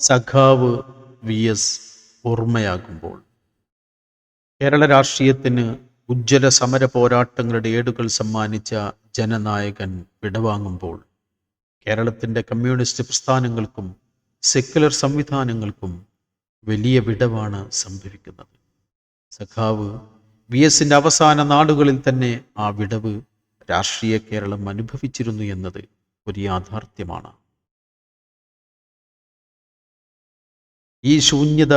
സഖാവ് V S ഓർമ്മയാകുമ്പോൾ. Kerala രാഷ്ട്രീയത്തിന് ഉജ്ജ്വല സമര പോരാട്ടങ്ങളുടെ ഏടുകൾ സമ്മാനിച്ച ജനനായകൻ വിടവാങ്ങുമ്പോൾ കേരളത്തിന്റെ കമ്മ്യൂണിസ്റ്റ് പ്രസ്ഥാനങ്ങൾക്കും സെക്യുലർ സംവിധാനങ്ങൾക്കും വലിയ വിടവാണ് സംഭവിക്കുന്നത്. സഖാവ് വി എസിന്റെ അവസാന നാടുകളിൽ തന്നെ ആ വിടവ് രാഷ്ട്രീയ കേരളം അനുഭവിച്ചിരുന്നു എന്നത് ഒരു യാഥാർത്ഥ്യമാണ്. ഈ ശൂന്യത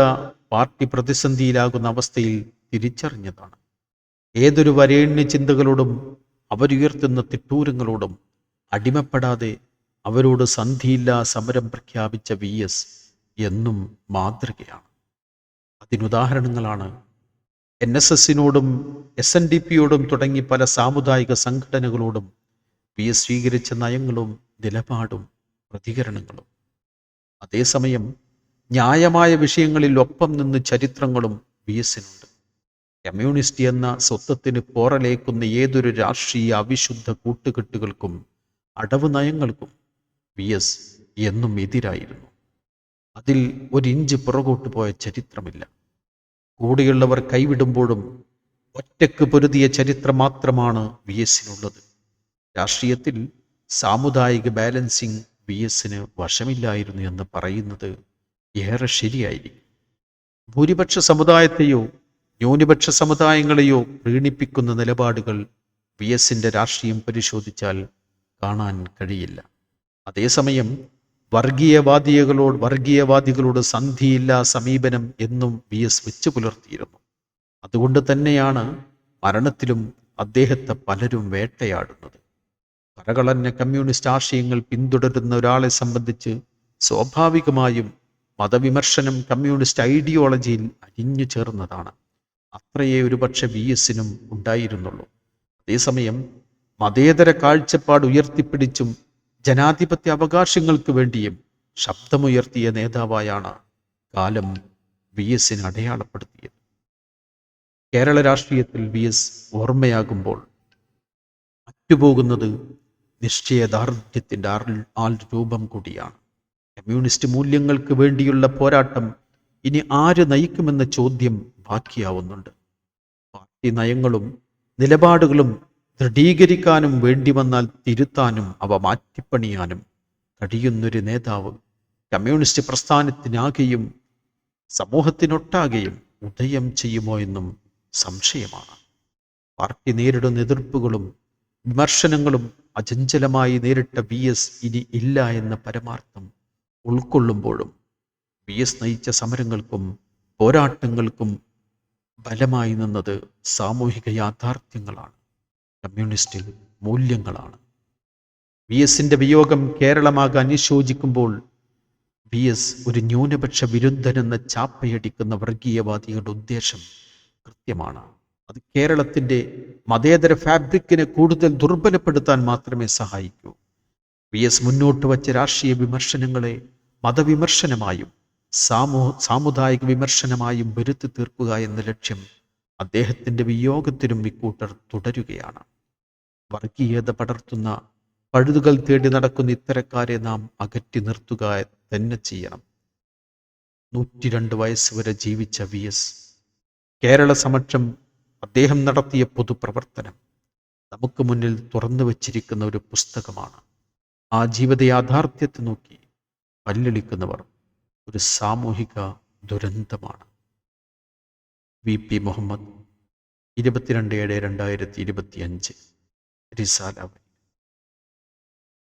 പാർട്ടി പ്രതിസന്ധിയിലാകുന്ന അവസ്ഥയിൽ തിരിച്ചറിഞ്ഞതാണ്. ഏതൊരു വരേണ്യ ചിന്തകളോടും അവരുയർത്തുന്ന തിട്ടൂരങ്ങളോടും അടിമപ്പെടാതെ അവരോട് സന്ധിയില്ലാ സമരം പ്രഖ്യാപിച്ച വി എസ് എന്നും മാതൃകയാണ്. അതിനുദാഹരണങ്ങളാണ് എൻ എസ് എസിനോടും എസ് എൻ ഡി പിയോടും തുടങ്ങി പല സാമുദായിക സംഘടനകളോടും വി എസ് സ്വീകരിച്ച നയങ്ങളും നിലപാടും പ്രതികരണങ്ങളും. അതേസമയം ന്യായമായ വിഷയങ്ങളിൽ ഒപ്പം നിന്ന് ചരിത്രങ്ങളും വി എസിനുണ്ട് കമ്മ്യൂണിസ്റ്റ് എന്ന സ്വത്വത്തിന് പോറലേക്കുന്ന ഏതൊരു രാഷ്ട്രീയ അവിശുദ്ധ കൂട്ടുകെട്ടുകൾക്കും അടവ് നയങ്ങൾക്കും വി എസ് എന്നും എതിരായിരുന്നു. അതിൽ ഒരിഞ്ച് പുറകോട്ട് പോയ ചരിത്രമില്ല. കൂടെയുള്ളവർ കൈവിടുമ്പോഴും ഒറ്റയ്ക്ക് പൊരുതിയ ചരിത്രം മാത്രമാണ് വി എസിനുള്ളത് രാഷ്ട്രീയത്തിൽ സാമുദായിക ബാലൻസിംഗ് വി എസിന് വശമില്ലായിരുന്നു എന്ന് പറയുന്നത് ഏറെ ശരിയായിരിക്കും. ഭൂരിപക്ഷ സമുദായത്തെയോ ന്യൂനപക്ഷ സമുദായങ്ങളെയോ പ്രീണിപ്പിക്കുന്ന നിലപാടുകൾ വി എസിന്റെ രാഷ്ട്രീയം പരിശോധിച്ചാൽ കാണാൻ കഴിയില്ല. അതേസമയം വർഗീയവാദികളോട് വർഗീയവാദികളോട് സന്ധിയില്ല സമീപനം എന്നും വി എസ് വെച്ചു പുലർത്തിയിരുന്നു. അതുകൊണ്ട് തന്നെയാണ് മരണത്തിലും അദ്ദേഹത്തെ പലരും വേട്ടയാടുന്നത്. കരകളഞ്ഞ കമ്മ്യൂണിസ്റ്റ് ആശയങ്ങൾ പിന്തുടരുന്ന ഒരാളെ സംബന്ധിച്ച് സ്വാഭാവികമായും മതവിമർശനം കമ്മ്യൂണിസ്റ്റ് ഐഡിയോളജിയിൽ അരിഞ്ഞു ചേർന്നതാണ്. അത്രയേ ഒരുപക്ഷെ വി എസിനും ഉണ്ടായിരുന്നുള്ളൂ. അതേസമയം മതേതര കാഴ്ചപ്പാട് ഉയർത്തിപ്പിടിച്ചും ജനാധിപത്യ അവകാശങ്ങൾക്ക് വേണ്ടിയും ശബ്ദമുയർത്തിയ നേതാവായാണ് കാലം വി എസിന് അടയാളപ്പെടുത്തിയത്. കേരള രാഷ്ട്രീയത്തിൽ വി എസ് ഓർമ്മയാകുമ്പോൾ അറ്റുപോകുന്നത് നിശ്ചയദാർഢ്യത്തിന്റെ ആൾ രൂപം കൂടിയാണ്. കമ്മ്യൂണിസ്റ്റ് മൂല്യങ്ങൾക്ക് വേണ്ടിയുള്ള പോരാട്ടം ഇനി ആര് നയിക്കുമെന്ന ചോദ്യം ബാക്കിയാവുന്നുണ്ട്. പാർട്ടി നയങ്ങളും നിലപാടുകളും ദൃഢീകരിക്കാനും വേണ്ടി വന്നാൽ തിരുത്താനും അവ മാറ്റിപ്പണിയാനും കഴിയുന്നൊരു നേതാവ് കമ്മ്യൂണിസ്റ്റ് പ്രസ്ഥാനത്തിനാകെയും സമൂഹത്തിനൊട്ടാകെയും ഉദയം ചെയ്യുമോ എന്നും സംശയമാണ്. പാർട്ടി നേരിടുന്ന എതിർപ്പുകളും വിമർശനങ്ങളും അചഞ്ചലമായി നേരിട്ട വി എസ് ഇനി ഇല്ല എന്ന പരമാർത്ഥം ഉൾക്കൊള്ളുമ്പോഴും വി എസ് നയിച്ച സമരങ്ങൾക്കും പോരാട്ടങ്ങൾക്കും ബലമായി നിന്നത് സാമൂഹിക യാഥാർത്ഥ്യങ്ങളാണ്. കമ്മ്യൂണിസ്റ്റിൽ മൂല്യങ്ങളാണ്. വി എസിന്റെ വിയോഗം കേരളമാകാൻ അനുശോചിക്കുമ്പോൾ വി എസ് ഒരു ന്യൂനപക്ഷ വിരുദ്ധനെന്ന ചാപ്പയടിക്കുന്ന വർഗീയവാദികളുടെ ഉദ്ദേശം കൃത്യമാണ്. അത് കേരളത്തിന്റെ മതേതര ഫാബ്രിക്കിനെ കൂടുതൽ ദുർബലപ്പെടുത്താൻ മാത്രമേ സഹായിക്കൂ. വി എസ് മുന്നോട്ട് വച്ച രാഷ്ട്രീയ വിമർശനങ്ങളെ മതവിമർശനമായും സാമൂ സാമുദായിക വിമർശനമായും വരുത്തി തീർക്കുക എന്ന ലക്ഷ്യം അദ്ദേഹത്തിന്റെ വിയോഗത്തിനും ഇക്കൂട്ടർ തുടരുകയാണ്. വർഗീയത പടർത്തുന്ന പഴുതുകൾ തേടി നടക്കുന്ന ഇത്തരക്കാരെ നാം അകറ്റി നിർത്തുക തന്നെ ചെയ്യണം. നൂറ്റിരണ്ട് വയസ്സ് വരെ ജീവിച്ച വി എസ്. കേരള സമക്ഷം അദ്ദേഹം നടത്തിയ പൊതുപ്രവർത്തനം നമുക്ക് മുന്നിൽ തുറന്നു വച്ചിരിക്കുന്ന ഒരു പുസ്തകമാണ്. ആ ജീവിത യാഥാർത്ഥ്യത്തെ നോക്കി പല്ലളിക്കുന്നവർ ഒരു സാമൂഹിക ദുരന്തമാണ്. വി പി മുഹമ്മദ് ഇരുപത്തിരണ്ട് ഏഴ് രണ്ടായിരത്തി ഇരുപത്തി അഞ്ച് റിസാല